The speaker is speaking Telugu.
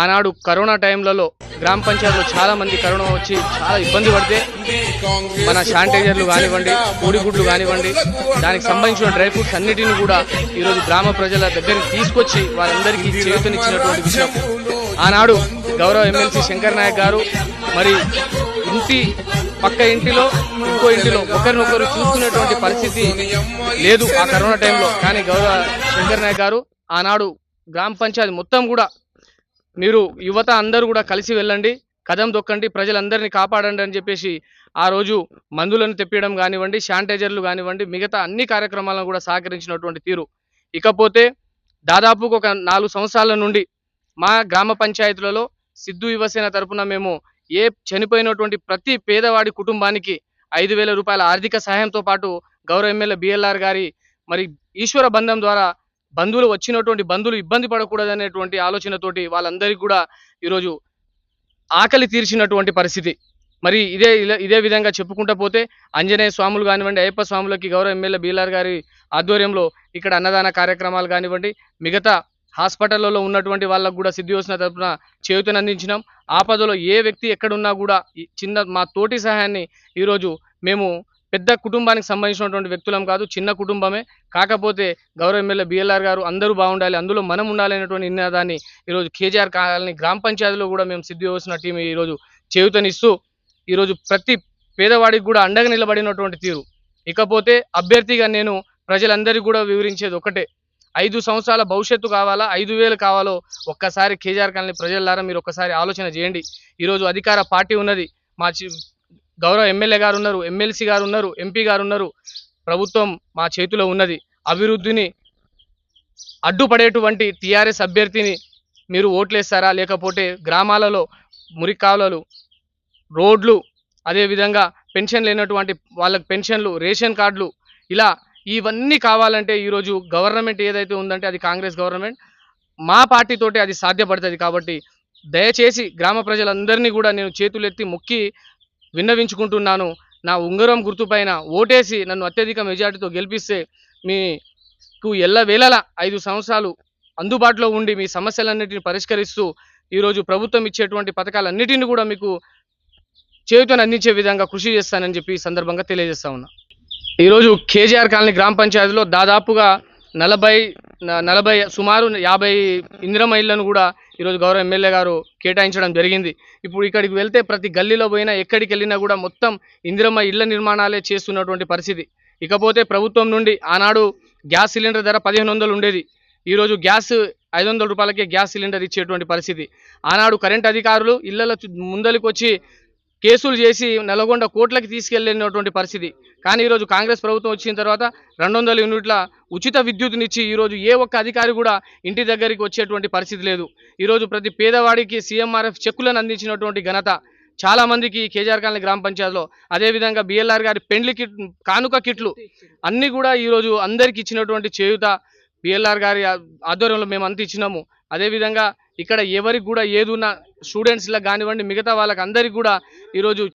ఆనాడు కరోనా టైంలలో గ్రామ పంచాయతీలో చాలా మంది కరోనా వచ్చి చాలా ఇబ్బంది పడితే మన శానిటైజర్లు కానివ్వండి కోడిగుడ్లు కానివ్వండి దానికి సంబంధించిన డ్రై ఫ్రూట్స్ అన్నిటిని కూడా ఈరోజు గ్రామ ప్రజల దగ్గరికి తీసుకొచ్చి వారందరికీ చేతునిచ్చినటువంటి విషయం. ఆనాడు గౌరవ ఎమ్మెల్సీ శంకర్ నాయక్ గారు మరి ఇంటి పక్క ఇంటిలో ఇంకో ఇంటిలో ఒకరినొకరు చూసుకునేటువంటి పరిస్థితి లేదు ఆ కరోనా టైంలో. కానీ గౌరవ శంకర్ నాయక్ గారు ఆనాడు గ్రామ పంచాయతీ మొత్తం కూడా మీరు యువత అందరూ కూడా కలిసి వెళ్ళండి కదం దొక్కండి ప్రజలందరినీ కాపాడండి అని చెప్పేసి ఆ రోజు మందులను తెప్పియడం కానివ్వండి శానిటైజర్లు కానివ్వండి మిగతా అన్ని కార్యక్రమాలను కూడా సహకరించినటువంటి తీరు. ఇకపోతే దాదాపుకు ఒక నాలుగు సంవత్సరాల నుండి మా గ్రామ పంచాయతీలలో సిద్ధు యువసేన తరపున మేము ఏ చనిపోయినటువంటి ప్రతి పేదవాడి కుటుంబానికి ఐదు వేల రూపాయల ఆర్థిక సహాయంతో పాటు గౌరవ ఎమ్మెల్యే బిఎల్ఆర్ గారి మరి ఈశ్వర బంధం ద్వారా బంధువులు వచ్చినటువంటి బంధువులు ఇబ్బంది పడకూడదనేటువంటి ఆలోచనతోటి వాళ్ళందరికీ కూడా ఈరోజు ఆకలి తీర్చినటువంటి పరిస్థితి. మరి ఇదే ఇలా- ఇదే విధంగా చెప్పుకుంటా పోతే ఆంజనేయ స్వాములు కానివ్వండి అయ్యప్ప స్వాములకి గౌరవ ఎమ్మెల్యే బీలార్ గారి ఆధ్వర్యంలో ఇక్కడ అన్నదాన కార్యక్రమాలు కానివ్వండి మిగతా హాస్పిటల్లో ఉన్నటువంటి వాళ్ళకు కూడా సిద్ధి వచ్చిన తరపున చేయూతను అందించినాం. ఆపదలో ఏ వ్యక్తి ఎక్కడున్నా కూడా చిన్న మా తోటి సహాయాన్ని ఈరోజు మేము పెద్ద కుటుంబానికి సంబంధించినటువంటి వ్యక్తులం కాదు చిన్న కుటుంబమే. కాకపోతే గౌరవ ఎమ్మెల్యే బిఎల్ఆర్ గారు అందరూ బాగుండాలి అందులో మనం ఉండాలి అనేటువంటి నినాదాన్ని ఈరోజు కేజీఆర్ కాలనీ గ్రామ పంచాయతీలో కూడా మేము సిద్ధి చేసిన టీం ఈరోజు చేయుతనిస్తూ ఈరోజు ప్రతి పేదవాడికి కూడా అండగా నిలబడినటువంటి తీరు. ఇకపోతే అభ్యర్థిగా నేను ప్రజలందరికీ కూడా వివరించేది ఒకటే. ఐదు సంవత్సరాల భవిష్యత్తు కావాలా ఐదు వేలు కావాలో ఒక్కసారి కేజీఆర్ కాలనీ ప్రజలారా మీరు ఒక్కసారి ఆలోచన చేయండి. ఈరోజు అధికార పార్టీ ఉన్నది మా చి- గౌరవ ఎమ్మెల్యే గారు ఉన్నారు ఎమ్మెల్సీ గారు ఉన్నారు ఎంపీ గారు ఉన్నారు ప్రభుత్వం మా చేతిలో ఉన్నది. అభివృద్ధిని అడ్డుపడేటువంటి టీఆర్ఎస్ అభ్యర్థిని మీరు ఓట్లేస్తారా? లేకపోతే గ్రామాలలో మురికాలువలు రోడ్లు అదేవిధంగా పెన్షన్ లేనటువంటి వాళ్ళకి పెన్షన్లు రేషన్ కార్డులు ఇలా ఇవన్నీ కావాలంటే ఈరోజు గవర్నమెంట్ ఏదైతే ఉందంటే అది కాంగ్రెస్ గవర్నమెంట్. మా పార్టీతోటి అది సాధ్యపడుతుంది కాబట్టి దయచేసి గ్రామ ప్రజలందరినీ కూడా నేను చేతులెత్తి మొక్కి విన్నవించుకుంటున్నాను. నా ఉంగరం గుర్తుపైన ఓటేసి నన్ను అత్యధిక మెజార్టీతో గెలిపిస్తే మీకు ఎల్లవేళల ఐదు సంవత్సరాలు అందుబాటులో ఉండి మీ సమస్యలన్నింటినీ పరిష్కరిస్తూ ఈరోజు ప్రభుత్వం ఇచ్చేటువంటి పథకాలన్నిటిని కూడా మీకు చేయుతను అందించే విధంగా కృషి చేస్తానని చెప్పి సందర్భంగా తెలియజేస్తా ఉన్నా. ఈరోజు కేజీఆర్ కాలనీ గ్రామ పంచాయతీలో దాదాపుగా నలభై నలభై సుమారు యాభై ఇందిరమ్మ ఇళ్ళను కూడా ఈరోజు గౌరవ ఎమ్మెల్యే గారు కేటాయించడం జరిగింది. ఇప్పుడు ఇక్కడికి వెళ్తే ప్రతి గల్లీలో పోయినా ఎక్కడికి వెళ్ళినా కూడా మొత్తం ఇందిరమ్మ ఇళ్ళ నిర్మాణాలే చేస్తున్నటువంటి పరిస్థితి. ఇకపోతే ప్రభుత్వం నుండి ఆనాడు గ్యాస్ సిలిండర్ ధర పదిహేను వందలు ఉండేది. ఈరోజు గ్యాస్ ఐదు వందల రూపాయలకే గ్యాస్ సిలిండర్ ఇచ్చేటువంటి పరిస్థితి. ఆనాడు కరెంట్ అధికారులు ఇళ్ళలో ముందలికి వచ్చి కేసులు చేసి నల్గొండ కోట్లకి తీసుకెళ్ళినటువంటి పరిస్థితి. కానీ ఈరోజు కాంగ్రెస్ ప్రభుత్వం వచ్చిన తర్వాత రెండు వందల యూనిట్ల ఉచిత విద్యుత్నిచ్చి ఈరోజు ఏ ఒక్క అధికారి కూడా ఇంటి దగ్గరికి వచ్చేటువంటి పరిస్థితి లేదు. ఈరోజు ప్రతి పేదవాడికి సీఎంఆర్ఎఫ్ చెక్కులను అందించినటువంటి ఘనత చాలామందికి కేజార్ కేజీఆర్ కాలనీ గ్రామ పంచాయతీలో. అదేవిధంగా బిఎల్ఆర్ గారి పెండ్లి కిట్ కానుక కిట్లు అన్నీ కూడా ఈరోజు అందరికీ ఇచ్చినటువంటి చేయుత. పిఎల్ఆర్ గారి ఆధ్వర్యంలో మేము అంత ఇచ్చినాము. అదేవిధంగా ఇక్కడ ఎవరికి కూడా ఏదున్నా స్టూడెంట్స్లకు కానివ్వండి మిగతా వాళ్ళకి అందరికీ కూడా ఈరోజు